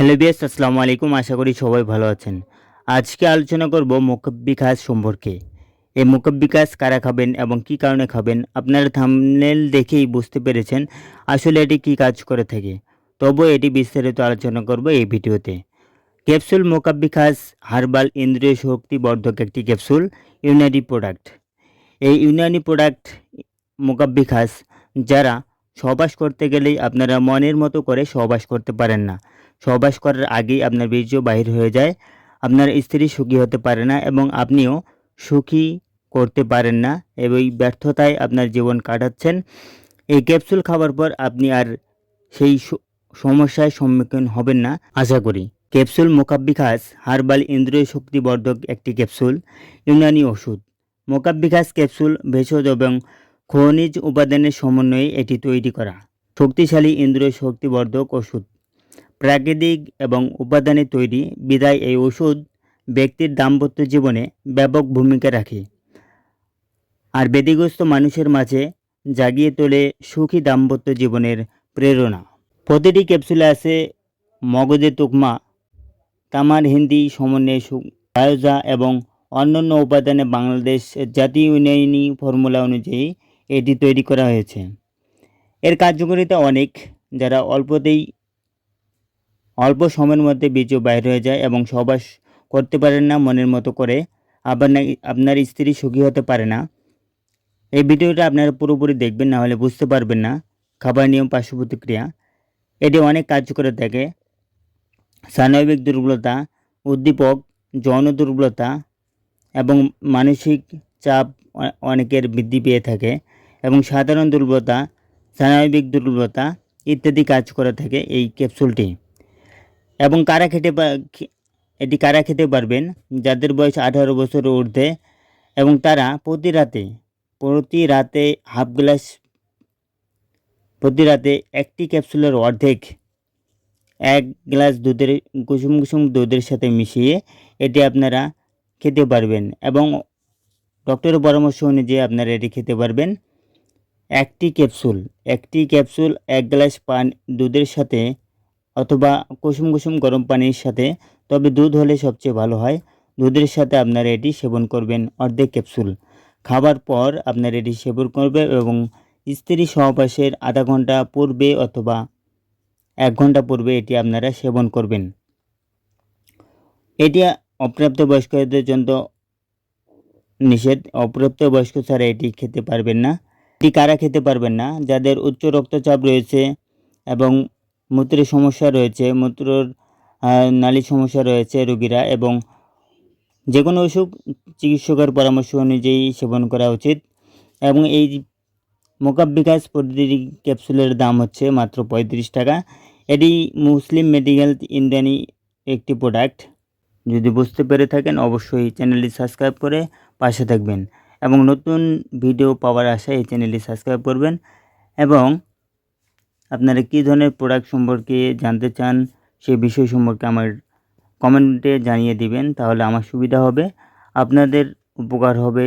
Hello বিয়াস, আসসালামু আলাইকুম। আশা করি সবাই ভালো আছেন। আজকে আলোচনা করব মুকব্বি ঘাস সম্পর্কে। এই মুকব্বি ঘাস কারা খাবেন এবং কি কারণে খাবেন? আপনারা থামনেল দেখেই বুঝতে পেরেছেন আসলে এটি কি কাজ করে থাকে। তবু এটি বিস্তারিত আলোচনা করব এই ভিডিওতে। ক্যাপসুল মোকাব্বি ঘাস হার্বাল ইন্দ্রিয় শক্তি বর্ধক একটি ক্যাপসুল, ইউনানি প্রোডাক্ট। এই ইউনানি প্রোডাক্ট মোকাব্বি ঘাস যারা সহবাস করতে গেলেই আপনারা মনের মতো করে সহবাস করতে পারেন না। সহবাস করার আগেই আপনার বীর্য বাহির হয়ে যায়। আপনার স্ত্রী সুখী হতে পারে না এবং আপনিও সুখী করতে পারেন না এবং ব্যর্থতায় আপনার জীবন কাটাচ্ছেন। এই ক্যাপসুল খাওয়ার পর আপনি আর সেই সমস্যায় সম্মুখীন হবেন না। আশা করি ক্যাপসুল মোকাব্বি ঘাস হার্বাল ইন্দ্রিয় শক্তিবর্ধক একটি ক্যাপসুল, ইউনানি ওষুধ। মোকাব্বি ঘাস ক্যাপসুল ভেষজ এবং খনিজ উপাদানের সমন্বয়ে এটি তৈরি করা। শক্তিশালী ইন্দ্রিয় শক্তিবর্ধক ওষুধ। প্রাকৃতিক এবং উপাদানে তৈরি বিদায় এই ওষুধ ব্যক্তির দাম্পত্য জীবনে ব্যাপক ভূমিকা রাখে। আর বেদিগ্রস্ত মানুষের মাঝে জাগিয়ে তোলে সুখী দাম্পত্য জীবনের প্রেরণা। প্রতিটি ক্যাপসুলে আছে মগজে তুকমা, তামার হিন্দি সমন্বয়ে বায়োজা এবং অন্যান্য উপাদানে বাংলাদেশ জাতীয় উন্নয়নী ফর্মুলা অনুযায়ী এটি তৈরি করা হয়েছে। এর কার্যকারিতা অনেক, যারা অল্পতেই অল্প সময়ের মধ্যে বীর্য বাইর হয়ে যায় এবং সবাস করতে পারেন না মনের মতো করে। আবার আপনার স্ত্রী সুখী হতে পারে না। এই ভিডিওটা আপনারা পুরোপুরি দেখবেন, না হলে বুঝতে পারবেন না। খাবার নিয়ম পার্শ্ব প্রতিক্রিয়া। এটি অনেক কাজ করে থাকে স্নায়বিক দুর্বলতা, উদ্দীপক, যৌন দুর্বলতা এবং মানসিক চাপ অনেকের বৃদ্ধি পেয়ে থাকে এবং সাধারণ দুর্বলতা স্নায়বিক দুর্বলতা ইত্যাদি কাজ করে থাকে এই ক্যাপসুলটি। এবং কারা খেতে এটি কারা খেতে পারবেন? যাদের বয়স আঠারো বছর ঊর্ধ্বে এবং তারা প্রতি রাতে প্রতি রাতে হাফ গ্লাস, প্রতি রাতে একটি ক্যাপসুলের অর্ধেক, এক গ্লাস দুধের, কুসুম কুসুম দুধের সাথে মিশিয়ে এটি আপনারা খেতে পারবেন এবং ডক্টরের পরামর্শ অনুযায়ী আপনারা এটি খেতে পারবেন। একটি ক্যাপসুল একটি ক্যাপসুল এক গ্লাস পান দুধের সাথে অথবা কুসুম কুসুম গরম পানির সাথে, তবে দুধ হলে সবচেয়ে ভালো হয়। দুধের সাথে আপনারা এটি সেবন করবেন অর্ধেক ক্যাপসুল। খাবার পর আপনারা এটি সেবন করবে এবং স্ত্রী সহবাসের আধা ঘণ্টা পূর্বে অথবা এক ঘণ্টা পূর্বে এটি আপনারা সেবন করবেন। এটি অপ্রাপ্ত বয়স্কদের জন্য নিষেধ। অপ্রাপ্ত বয়স্ক ছাড়া এটি খেতে পারবেন না। এটি কারা খেতে পারবেন না? যাদের উচ্চ রক্তচাপ রয়েছে এবং মূত্রের সমস্যা রয়েছে, মূত্রর নালী সমস্যা রয়েছে রোগীরা এবং যে কোনো অসুখ চিকিৎসকের পরামর্শ অনুযায়ী সেবন করা উচিত এবং এই মোকাব্বিকাস প্রতিটি ক্যাপসুলের দাম হচ্ছে মাত্র পঁয়ত্রিশ টাকা। এটি মুসলিম মেডিকেল ইন্ডিয়ানি একটি প্রোডাক্ট। যদি বুঝতে পেরে থাকেন, অবশ্যই চ্যানেলটি সাবস্ক্রাইব করে পাশে থাকবেন এবং নতুন ভিডিও পাওয়ার আশায় এই চ্যানেলটি সাবস্ক্রাইব করবেন এবং আপনারা কী ধরনের প্রোডাক্ট সম্পর্কে জানতে চান, সে বিষয় সম্পর্কে আমার কমেন্টে জানিয়ে দিবেন, তাহলে আমার সুবিধা হবে। আপনাদের উপকার হবে।